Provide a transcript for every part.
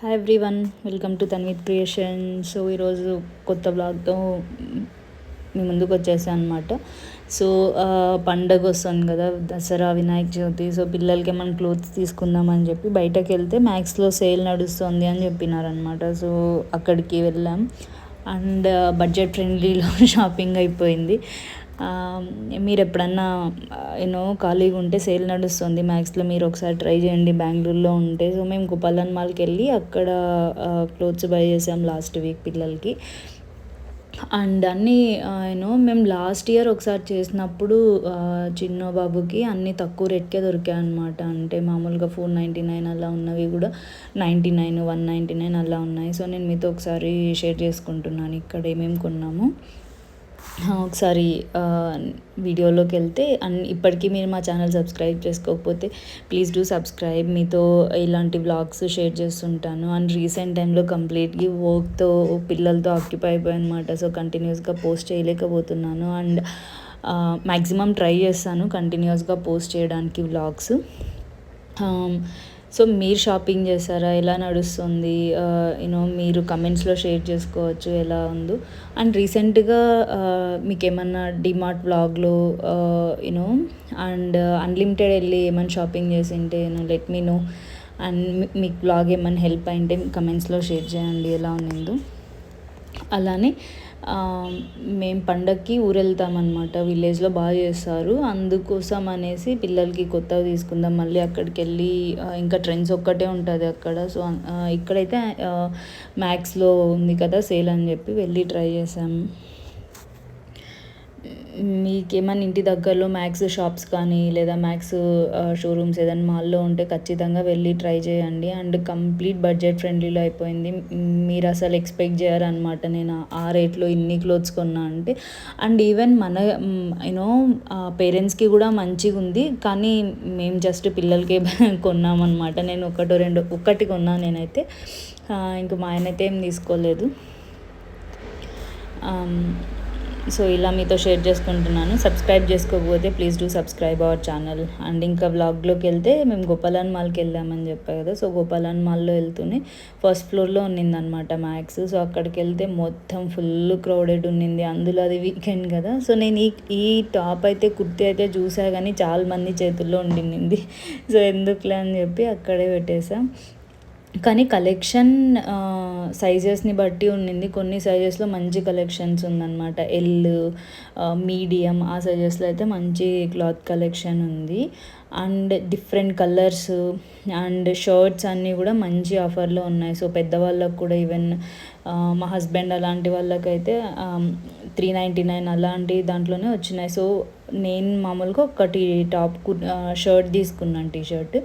Hi everyone welcome to Tanvith creation so ఈరోజు కొత్త బ్లాగ్తో మీ ముందుకు వచ్చేసాను అనమాట సో పండగ వస్తుంది కదా దసరా వినాయక చవితి. సో పిల్లలకి మనం క్లోత్స్ తీసుకుందామని చెప్పి బయటకు వెళ్తే మ్యాక్స్లో సేల్ నడుస్తుంది అని చెప్పినారనమాట సో అక్కడికి వెళ్ళాం. అండ్ బడ్జెట్ ఫ్రెండ్లీలో షాపింగ్ అయిపోయింది. మీరు ఎప్పుడన్నా యూనో ఖాళీగా ఉంటే సేల్ నడుస్తుంది మ్యాక్స్లో మీరు ఒకసారి ట్రై చేయండి బెంగళూరులో ఉంటే. సో మేము గోపాలన్ మాల్కి వెళ్ళి అక్కడ క్లోత్స్ బై చేసాం లాస్ట్ వీక్ పిల్లలకి. అండ్ అన్నీ యూనో మేము లాస్ట్ ఇయర్ ఒకసారి చేసినప్పుడు చిన్న బాబుకి అన్నీ తక్కువ రేట్కే దొరికాయి అనమాట అంటే మామూలుగా ఫోర్ నైంటీ నైన్ అలా ఉన్నవి కూడా ninety nine one ninety nine అలా ఉన్నాయి. సో నేను మీతో ఒకసారి షేర్ చేసుకుంటున్నాను. ఇక్కడ ఏమేమి కొన్నాము? ఒకసారి వీడియోలోకి వెళ్తే అండ్ ఇప్పటికీ మీరు మా ఛానల్ సబ్స్క్రైబ్ చేసుకోకపోతే ప్లీజ్ డూ సబ్స్క్రైబ్. మీతో ఇలాంటి వ్లాగ్స్ షేర్ చేస్తుంటాను. అండ్ రీసెంట్ టైంలో కంప్లీట్గా వర్క్తో పిల్లలతో ఆక్యుపై అయిపోయి అనమాట సో కంటిన్యూస్గా పోస్ట్ చేయలేకపోతున్నాను. అండ్ మ్యాక్సిమం ట్రై చేస్తాను కంటిన్యూస్గా పోస్ట్ చేయడానికి వ్లాగ్స్. సో మీరు షాపింగ్ చేస్తారా ఎలా నడుస్తుంది? యూనో మీరు కమెంట్స్లో షేర్ చేసుకోవచ్చు ఎలా ఉందో. అండ్ రీసెంట్గా మీకు ఏమన్నా డిమార్ట్ బ్లాగ్లో యూనో అండ్ అన్లిమిటెడ్ వెళ్ళి ఏమైనా షాపింగ్ చేసి ఉంటే లెట్ మీ నో అండ్ మీకు బ్లాగ్ ఏమైనా హెల్ప్ అయింటే కమెంట్స్లో షేర్ చేయండి ఎలా ఉన్నిందో అలానే మేము పండక్కి ఊరెళ్తామన్నమాట. విలేజ్లో బాగా చేస్తారు. అందుకోసం అనేసి పిల్లలకి కొత్తవి తీసుకుందాం మళ్ళీ అక్కడికి వెళ్ళి ఇంకా ట్రెండ్స్ ఒక్కటే ఉంటుంది అక్కడ. సో ఇక్కడైతే మ్యాక్స్లో ఉంది కదా సేల్ అని చెప్పి వెళ్ళి ట్రై చేసాము మీకేమైనా ఇంటి దగ్గరలో మ్యాక్స్ షాప్స్ కానీ లేదా మ్యాక్స్ షోరూమ్స్ ఏదైనా మాల్లో ఉంటే ఖచ్చితంగా వెళ్ళి ట్రై చేయండి. అండ్ కంప్లీట్ బడ్జెట్ ఫ్రెండ్లీలో అయిపోయింది. మీరు అసలు ఎక్స్పెక్ట్ చేయరనమాట నేను ఆ రేట్లో ఇన్ని క్లోత్స్ కొన్నా అంటే. అండ్ ఈవెన్ మన యూనో పేరెంట్స్కి కూడా మంచిగా ఉంది. కానీ మేము జస్ట్ పిల్లలకే కొన్నామన్నమాట. నేను ఒకటో రెండు ఒకటి కొన్నాను నేనైతే. ఇంక మా ఆయన అయితే ఏం తీసుకోలేదు. సో ఇలా మీతో షేర్ చేసుకుంటున్నాను. సబ్స్క్రైబ్ చేసుకోకపోతే please do subscribe our channel and ఇంకా వ్లాగ్లోకి వెళ్తే మేము గోపాలన్ మాల్కి వెళ్ళామని చెప్పా కదా. సో గోపాలన్ మాల్లో వెళ్తూనే ఫస్ట్ ఫ్లోర్లో ఉన్నిందనమాట మ్యాక్స్ సో అక్కడికి వెళ్తే మొత్తం ఫుల్ క్రౌడెడ్ ఉన్నింది. అందులో అది వీకెండ్ కదా. సో నేను ఈ ఈ టాప్ అయితే కుర్తి అయితే చూసా కానీ చాలా మంది చేతుల్లో ఉండింది సో ఎందుకులే అని చెప్పి అక్కడే పెట్టేసా. కానీ కలెక్షన్ సైజెస్ని బట్టి ఉండింది. కొన్ని సైజెస్లో మంచి కలెక్షన్స్ ఉందన్నమాట. ఎల్ మీడియం ఆ సైజెస్లో అయితే మంచి క్లాత్ కలెక్షన్ ఉంది. And different colours and shirts అన్నీ కూడా మంచి ఆఫర్లో ఉన్నాయి. సో పెద్దవాళ్ళకు కూడా ఈవెన్ మా హస్బెండ్ అలాంటి వాళ్ళకైతే త్రీ నైంటీ నైన్ అలాంటి దాంట్లోనే వచ్చినాయి. సో నేను మామూలుగా ఒకటి టాప్ షర్ట్ తీసుకున్నాను టీ షర్ట్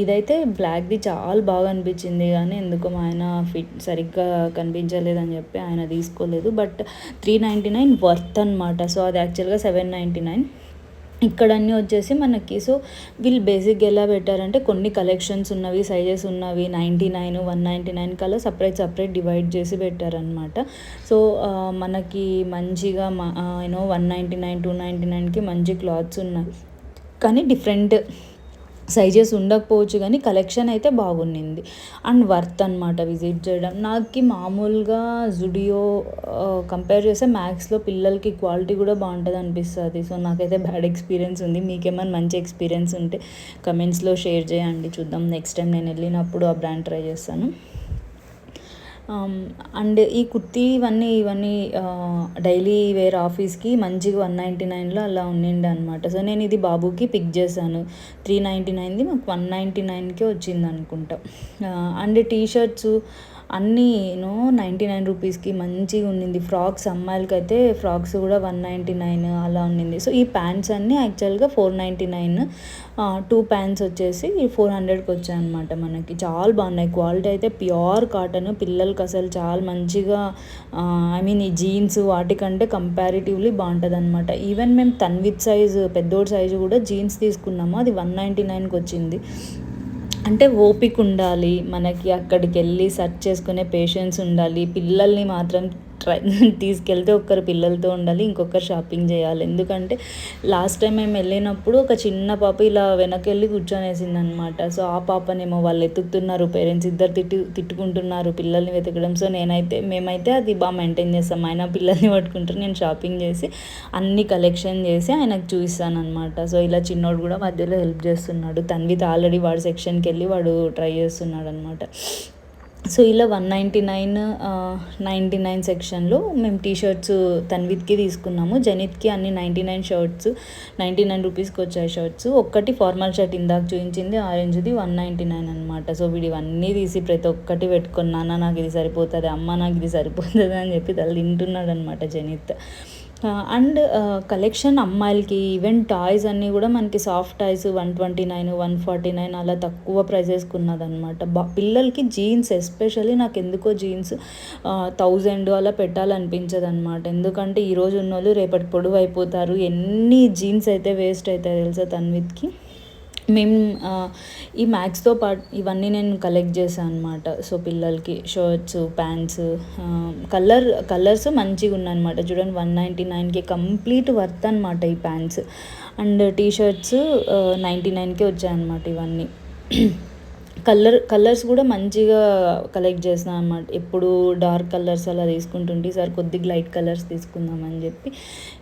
ఇదైతే బ్లాక్ది చాలా బాగా అనిపించింది కానీ ఎందుకో మా ఆయన ఫిట్ సరిగ్గా కనిపించలేదని చెప్పి ఆయన తీసుకోలేదు. But three ninety nine worth అనమాట సో అది యాక్చువల్గా సెవెన్ నైంటీ నైన్. ఇక్కడ అన్నీ వచ్చేసి మనకి సో వీళ్ళు బేసిక్గా ఎలా పెట్టారంటే కొన్ని కలెక్షన్స్ ఉన్నవి సైజెస్ ఉన్నవి ninety nine one ninety nine కల్లా సపరేట్ సపరేట్ డివైడ్ చేసి పెట్టారనమాట సో మనకి మంచిగా you know one ninety nine two ninety నైన్కి మంచి క్లాత్స్ ఉన్నాయి. కానీ డిఫరెంట్ సైజెస్ ఉండకపోవచ్చు కానీ కలెక్షన్ అయితే బాగుండింది. అండ్ వర్త్ అనమాట విజిట్ చేయడం. నాకు మామూలుగా జుడియో కంపేర్ చేస్తే మ్యాక్స్లో పిల్లలకి క్వాలిటీ కూడా బాగుంటుంది అనిపిస్తుంది. సో నాకైతే బ్యాడ్ ఎక్స్పీరియన్స్ ఉంది. మీకేమైనా మంచి ఎక్స్పీరియన్స్ ఉంటే కమెంట్స్లో షేర్ చేయండి. చూద్దాం నెక్స్ట్ టైం నేను వెళ్ళినప్పుడు ఆ బ్రాండ్ ట్రై చేస్తాను. Um, అండ్ ఈ కుర్తీ ఇవన్నీ ఇవన్నీ డైలీ వేర్ ఆఫీస్కి మంచిగా వన్ నైంటీ నైన్లో అలా ఉండిండి అనమాట సో నేను ఇది బాబుకి పిక్ చేశాను. త్రీ నైంటీ నైన్ది మాకు వన్ నైంటీ నైన్కే వచ్చింది అనుకుంటా. అండ్ టీ షర్ట్స్ అన్నీ నైంటీ నైన్ రూపీస్కి మంచిగా ఉండింది. ఫ్రాక్స్ అమ్మాయిలకి అయితే ఫ్రాక్స్ కూడా వన్ నైంటీ నైన్ అలా ఉండింది. సో ఈ ప్యాంట్స్ అన్నీ యాక్చువల్గా four ninety nine two pants వచ్చేసి ఫోర్ హండ్రెడ్కి వచ్చాయి అనమాట మనకి. చాలా బాగున్నాయి. క్వాలిటీ అయితే ప్యూర్ కాటన్. పిల్లలకి అసలు చాలా మంచిగా ఐ మీన్ ఈ జీన్స్ వాటికంటే కంపారిటివ్లీ బాగుంటుంది అనమాట ఈవెన్ మేము తన్విత్ సైజు పెద్దోడి సైజు కూడా జీన్స్ తీసుకున్నాము. అది వన్ నైంటీ నైన్కి వచ్చింది. అంటే ఓపిక ఉండాలి. మనకి అక్కడికి వెళ్ళి సెర్చ్ చేసుకునే పేషెన్స్ ఉండాలి. పిల్లల్ని మాత్రం ట్రై తీసుకెళ్తే ఒక్కరు పిల్లలతో ఉండాలి ఇంకొకరు షాపింగ్ చేయాలి. ఎందుకంటే లాస్ట్ టైం మేము వెళ్ళినప్పుడు ఒక చిన్న పాప ఇలా వెనకెళ్ళి కూర్చొనేసింది అనమాట సో ఆ పాపనేమో వాళ్ళు ఎత్తుకుతున్నారు పేరెంట్స్ ఇద్దరు తిట్టు తిట్టుకుంటున్నారు పిల్లల్ని వెతకడం. సో నేనైతే మేమైతే అది బాగా మెయింటైన్ చేస్తాం. ఆయన పిల్లల్ని పట్టుకుంటారు నేను షాపింగ్ చేసి అన్ని కలెక్షన్ చేసి ఆయనకు చూపిస్తాను అనమాట సో ఇలా చిన్నోడు కూడా మధ్యలో హెల్ప్ చేస్తున్నాడు. తన్విత్ ఆల్రెడీ వాడు సెక్షన్కి వెళ్ళి వాడు ట్రై చేస్తున్నాడు అనమాట సో ఇలా one ninety nine ninety nine సెక్షన్లో మేము టీ షర్ట్స్ తన్విత్కి తీసుకున్నాము. జనిత్కి అన్ని ninety nine shirts ninety nine రూపీస్కి వచ్చాయి షర్ట్స్. ఒక్కటి ఫార్మల్ షర్ట్ ఇందాక చూపించింది ఆరెంజ్ది వన్ నైంటీ నైన్ అనమాట సో వీడి ఇవన్నీ తీసి ప్రతి ఒక్కటి పెట్టుకున్నానా. నాకు ఇది సరిపోతుంది అమ్మ నాకు ఇది సరిపోతుంది అని చెప్పి తల్లి తింటున్నాడు అనమాట జనిత్. అండ్ కలెక్షన్ అమ్మాయిలకి ఈవెన్ టాయ్స్ అన్నీ కూడా మనకి soft toys one twenty nine one forty nine అలా తక్కువ ప్రైజెస్కి ఉన్నదనమాట బా పిల్లలకి జీన్స్ ఎస్పెషల్లీ నాకు ఎందుకో జీన్స్ థౌజండ్ అలా పెట్టాలనిపించదు అనమాట ఎందుకంటే ఈరోజు ఉన్న వాళ్ళు రేపటి పొడవు అయిపోతారు ఎన్ని జీన్స్ అయితే వేస్ట్ అవుతాయి తెలుసా తన్విత్కి? మేము ఈ మ్యాక్స్తో పాటు ఇవన్నీ నేను కలెక్ట్ చేశాను అనమాట సో పిల్లలకి షర్ట్స్ ప్యాంట్స్ కలర్ కలర్స్ మంచిగా ఉన్నాయన్నమాట. చూడండి వన్ నైంటీ నైన్కి కంప్లీట్ వర్త్ అనమాట ఈ pants and T shirts ninety నైన్కే వచ్చాయన్నమాట ఇవన్నీ. కలర్ కలర్స్ కూడా మంచిగా కలెక్ట్ చేసిన అనమాట ఎప్పుడు డార్క్ కలర్స్ అలా తీసుకుంటుంటే ఈసారి కొద్దిగా లైట్ కలర్స్ తీసుకుందామని చెప్పి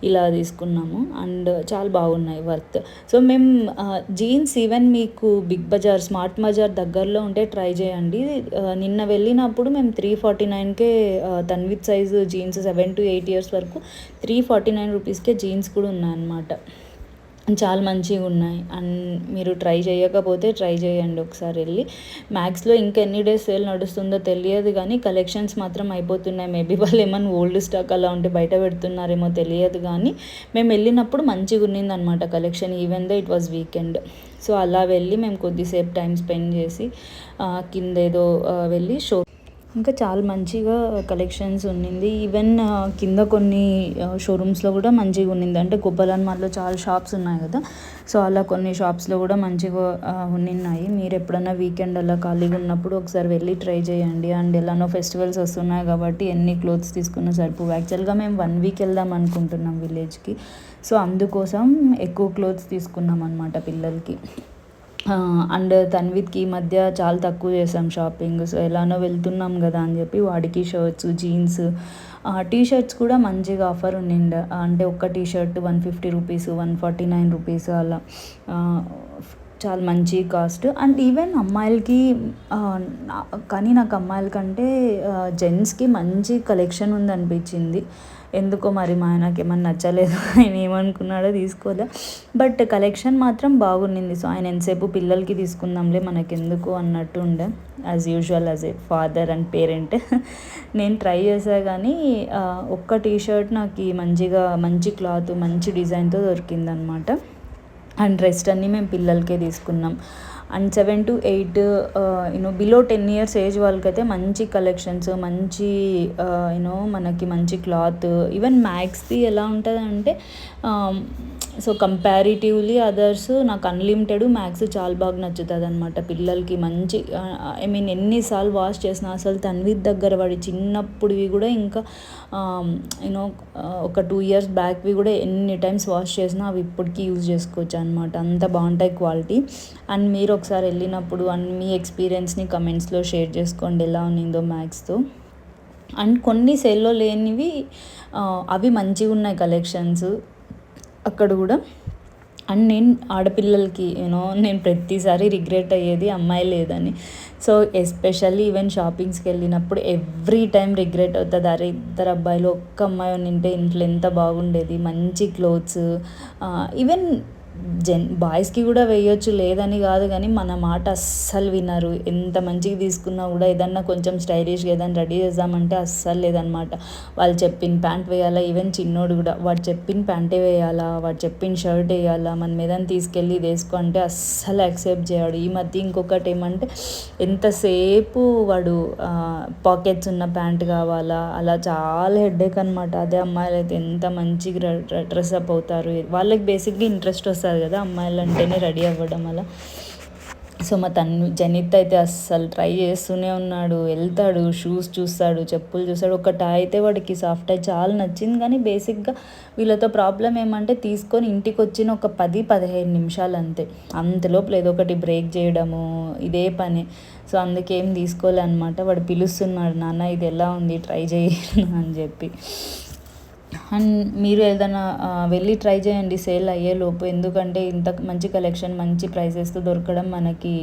ఇలా తీసుకున్నాము. అండ్ చాలా బాగున్నాయి వర్త్ సో మేము జీన్స్ ఈవెన్ మీకు బిగ్ బజార్ స్మార్ట్ బజార్ దగ్గరలో ఉంటే ట్రై చేయండి. నిన్న వెళ్ళినప్పుడు మేము three forty నైన్కే Tanvith size jeans seven to eight years వరకు త్రీ ఫార్టీ నైన్ రూపీస్కే జీన్స్ కూడా ఉన్నాయన్నమాట చాలా మంచిగా ఉన్నాయి. అండ్ మీరు ట్రై చేయకపోతే ట్రై చేయండి ఒకసారి వెళ్ళి. మ్యాక్స్లో ఇంకా ఎన్ని డేస్ సేల్ నడుస్తుందో తెలియదు కానీ కలెక్షన్స్ మాత్రం అయిపోతున్నాయి. మేబీ వాళ్ళు ఏమైనా ఓల్డ్ స్టాక్ అలా ఉంటే బయట పెడుతున్నారేమో తెలియదు కానీ మేము వెళ్ళినప్పుడు మంచిగా ఉన్నింది అనమాట collection even though it was weekend so అలా వెళ్ళి మేము కొద్దిసేపు టైం స్పెండ్ చేసి కింద ఏదో వెళ్ళి షో ఇంకా చాలా మంచిగా కలెక్షన్స్ ఉన్నింది. ఈవెన్ కింద కొన్ని షోరూమ్స్లో కూడా మంచిగా ఉన్నింది. అంటే గొప్పలన్ మాల్లో చాలా షాప్స్ ఉన్నాయి కదా. సో అలా కొన్ని షాప్స్లో కూడా మంచిగా ఉన్నిన్నాయి. మీరు ఎప్పుడైనా వీకెండ్ అలా ఖాళీగా ఉన్నప్పుడు ఒకసారి వెళ్ళి ట్రై చేయండి. అండ్ ఎలానో ఫెస్టివల్స్ వస్తున్నాయి కాబట్టి ఎన్ని క్లోత్స్ తీసుకున్నా సరిపో యాక్చువల్గా మేము వన్ వీక్ వెళ్దాం అనుకుంటున్నాం విలేజ్కి సో అందుకోసం ఎక్కువ క్లోత్స్ తీసుకున్నాం అనమాట పిల్లలకి. అండ్ తన్విత్కి ఈ మధ్య చాలా తక్కువ చేసాం షాపింగ్. సో ఎలానో వెళ్తున్నాం కదా అని చెప్పి వాడికి షర్ట్స్ జీన్స్ టీ షర్ట్స్ కూడా మంచిగా ఆఫర్ ఉండిండ. అంటే ఒక్క T shirt one fifty rupees one forty nine rupees అలా. చాలా మంచి కాస్ట్. అండ్ ఈవెన్ అమ్మాయిలకి కానీ నాకు అమ్మాయిల కంటే జెంట్స్కి మంచి కలెక్షన్ ఉందనిపించింది. ఎందుకో మరి మా ఆయనకి ఏమన్నా నచ్చలేదు ఆయన ఏమనుకున్నాడో తీసుకోలే బట్ కలెక్షన్ మాత్రం బాగుండింది. సో ఆయన ఎంతసేపు పిల్లలకి తీసుకుందాంలే మనకెందుకు అన్నట్టు ఉండే. As usual as a father and parent నేను ట్రై చేసా కానీ ఒక్క టీ షర్ట్ నాకు మంచిగా మంచి క్లాత్ మంచి డిజైన్తో దొరికిందనమాట అండ్ రెస్ట్ అన్నీ మేము పిల్లలకే తీసుకున్నాం. And seven to eight you know below ten years age వాళ్ళకైతే మంచి కలెక్షన్స్ మంచి యూనో మనకి మంచి క్లాత్ ఈవెన్ మ్యాక్స్ది ఎలా ఉంటుంది అంటే సో కంపారిటివ్లీ అదర్స్ నాకు అన్లిమిటెడ్ మ్యాథ్స్ చాలా బాగా నచ్చుతుంది అనమాట పిల్లలకి మంచి ఐ మీన్ ఎన్నిసార్లు వాష్ చేసినా అసలు తన్విత్ దగ్గర వాడి చిన్నప్పుడువి కూడా ఇంకా యూనో ఒక టూ ఇయర్స్ బ్యాక్వి కూడా ఎన్ని టైమ్స్ వాష్ చేసినా అవి ఇప్పటికీ యూజ్ చేసుకోవచ్చు అనమాట అంత బాగుంటాయి క్వాలిటీ అండ్ మీరు ఒకసారి వెళ్ళినప్పుడు అండ్ మీ ఎక్స్పీరియన్స్ని కమెంట్స్లో షేర్ చేసుకోండి ఎలా ఉన్నిందో మ్యాథ్స్తో అండ్ కొన్ని సెల్లో లేనివి అవి మంచిగా ఉన్నాయి కలెక్షన్స్ అక్కడ కూడా. అండ్ నేను ఆడపిల్లలకి యూనో నేను ప్రతిసారి రిగ్రెట్ అయ్యేది అమ్మాయి లేదని. సో ఎస్పెషల్లీ ఈవెన్ షాపింగ్స్కి వెళ్ళినప్పుడు ఎవ్రీ టైం రిగ్రెట్ అవుతుంది. అరే ఇద్దరు అబ్బాయిలు ఒక్క అమ్మాయి ఉంటే ఇంట్లో ఎంత బాగుండేది. మంచి క్లోత్స్ ఈవెన్ జెన్ బాయ్స్కి కూడా వేయొచ్చు లేదని కాదు కానీ మన మాట అస్సలు వినరు. ఎంత మంచిగా తీసుకున్నా కూడా ఏదన్నా కొంచెం స్టైలిష్గా ఏదైనా రెడీ చేద్దామంటే అస్సలు లేదనమాట వాళ్ళు చెప్పిన ప్యాంట్ వేయాలా ఈవెన్ చిన్నోడు కూడా. వాడు చెప్పిన ప్యాంటే వేయాలా వాడు చెప్పిన షర్ట్ వేయాలా మన మీద తీసుకెళ్ళి ఇది వేసుకో అంటే అస్సలు యాక్సెప్ట్ చేయడు. ఈ మధ్య ఇంకొకటి ఏమంటే ఎంతసేపు వాడు పాకెట్స్ ఉన్న ప్యాంట్ కావాలా? అలా చాలా హెడ్ఏక్ అనమాట అదే అమ్మాయిలు అయితే ఎంత మంచిగా డ్రెస్అప్ అవుతారు. వాళ్ళకి బేసిక్గా ఇంట్రెస్ట్ వస్తుంది. కదా అమ్మాయిలు అంటేనే రెడీ అవ్వడం అలా. సో మా తను జనిత్ అయితే అస్సలు ట్రై చేస్తూనే ఉన్నాడు. వెళ్తాడు షూస్ చూస్తాడు చెప్పులు చూస్తాడు. ఒక టై అయితే వాడికి సాఫ్ట్ టై చాలా నచ్చింది. కానీ బేసిక్గా వీళ్ళతో ప్రాబ్లం ఏమంటే తీసుకొని ఇంటికి వచ్చిన ఒక పది పదిహేను నిమిషాలు అంతే. అంతలోపు ఏదో ఒకటి బ్రేక్ చేయడము ఇదే పని. సో అందుకేం తీసుకోలే అనమాట వాడు పిలుస్తున్నాడు నాన్న ఇది ఎలా ఉంది? ట్రై చేయను అని చెప్పి. అండ్ మీరు ఏదైనా వెళ్ళి ట్రై చేయండి సేల్ అయ్యేలోపు ఎందుకంటే ఇంత మంచి కలెక్షన్ మంచి ప్రైసెస్తో దొరకడం మనకి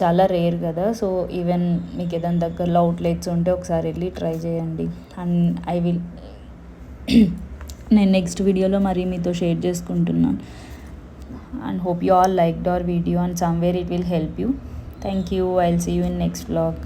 చాలా రేర్ కదా. సో ఈవెన్ మీకు ఏదైనా దగ్గరలో అవుట్లెట్స్ ఉంటే ఒకసారి వెళ్ళి ట్రై చేయండి. అండ్ ఐ విల్ నేను నెక్స్ట్ వీడియోలో మరి మీతో షేర్ చేసుకుంటున్నాను. And hope you all like our video and somewhere it will help you. Thank you. I will see you in next blog